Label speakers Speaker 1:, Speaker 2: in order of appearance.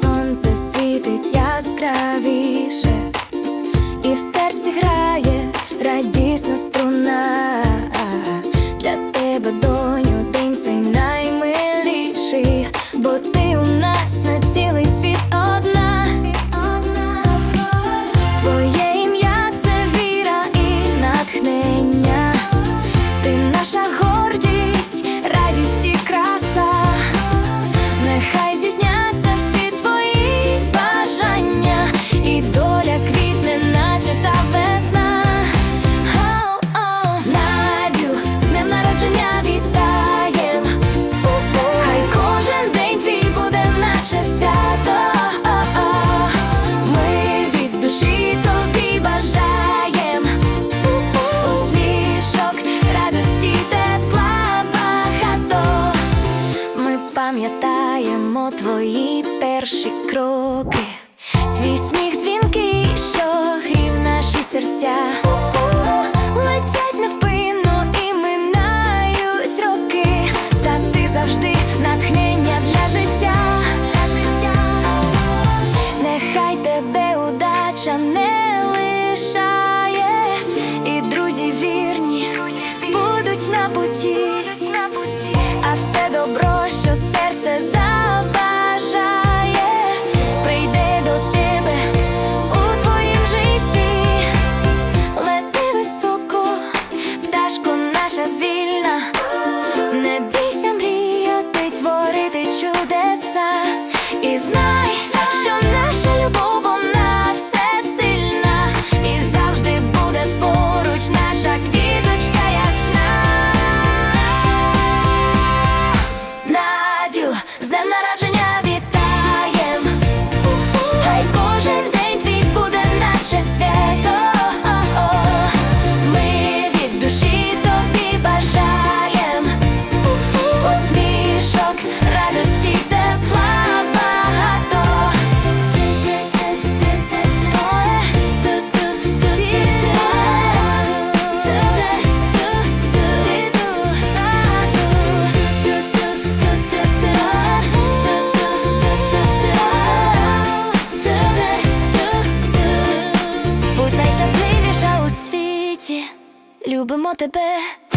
Speaker 1: сонце світить яскравіше, і в серці грає радісно. Твої перші кроки, твій сміх дзвінки, що грів наші серця. Летять невпинно і минають роки, та ти завжди натхнення для життя. Нехай тебе удача не лишає, і друзі вірні будуть на путі, а все добро, вільна, не бійся мріяти, творити чудеса, і знай, що наша любов вона всесильна, і завжди буде поруч наша квіточка ясна. Надю, з днем народження любимо тебе.